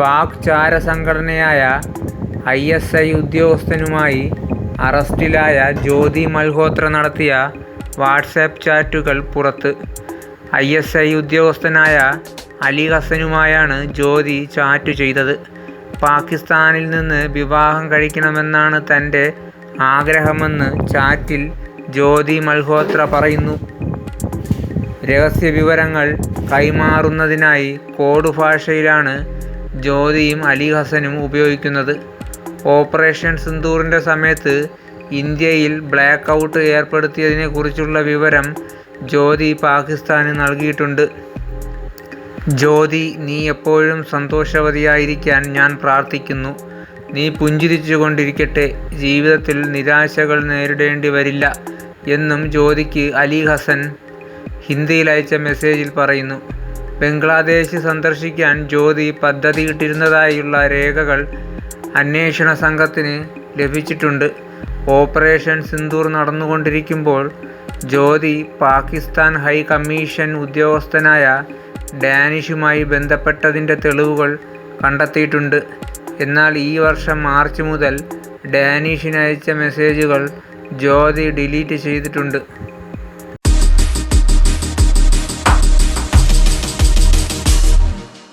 പാക് ചാര സംഘടനയായ I S I ഉദ്യോഗസ്ഥനുമായി അറസ്റ്റിലായ ജ്യോതി മൽഹോത്ര നടത്തിയ വാട്സാപ്പ് ചാറ്റുകൾ പുറത്ത്. ഐ എസ് ഐ ഉദ്യോഗസ്ഥനായ അലി ഹസനുമായാണ് ജ്യോതി ചാറ്റ് ചെയ്തത്. പാകിസ്ഥാനിൽ നിന്ന് വിവാഹം കഴിക്കണമെന്നാണ് തന്റെ ആഗ്രഹമെന്ന് ചാറ്റിൽ ജ്യോതി മൽഹോത്ര പറയുന്നു. രഹസ്യ വിവരങ്ങൾ കൈമാറുന്നതിനായി കോഡ് ഭാഷയാണ് ജ്യോതിയും അലി ഹസനും ഉപയോഗിക്കുന്നത്. ഓപ്പറേഷൻ സിന്ദൂറിന്റെ സമയത്ത് ഇന്ത്യയിൽ ബ്ലാക്ക് ഔട്ട് ഏർപ്പെടുത്തിയതിനെക്കുറിച്ചുള്ള വിവരം ജ്യോതി പാകിസ്ഥാന് നൽകിയിട്ടുണ്ട്. ജ്യോതി നീ എപ്പോഴും സന്തോഷവതിയായിരിക്കാൻ ഞാൻ പ്രാർത്ഥിക്കുന്നു. നീ പുഞ്ചിരിച്ചുകൊണ്ടിരിക്കട്ടെ. ജീവിതത്തിൽ നിരാശകൾ നേരിടേണ്ടി വരില്ല എന്നും ജ്യോതിക്ക് അലി ഹസൻ ഹിന്ദിയിൽ അയച്ച മെസ്സേജിൽ പറയുന്നു. ബംഗ്ലാദേശ് സന്ദർശിക്കാൻ ജ്യോതി പദ്ധതിയിട്ടിരുന്നതായുള്ള രേഖകൾ അന്വേഷണ സംഘത്തിന് ലഭിച്ചിട്ടുണ്ട്. ഓപ്പറേഷൻ സിന്ദൂർ നടന്നുകൊണ്ടിരിക്കുമ്പോൾ ജ്യോതി പാകിസ്ഥാൻ ഹൈ കമ്മീഷൻ ഉദ്യോഗസ്ഥനായ ഡാനിഷുമായി ബന്ധപ്പെട്ടതിന്റെ തെളിവുകൾ കണ്ടെത്തിയിട്ടുണ്ട്. എന്നാൽ ഈ വർഷം മാർച്ച് മുതൽ ഡാനിഷിന് അയച്ച മെസ്സേജുകൾ ജ്യോതി ഡിലീറ്റ് ചെയ്തിട്ടുണ്ട്.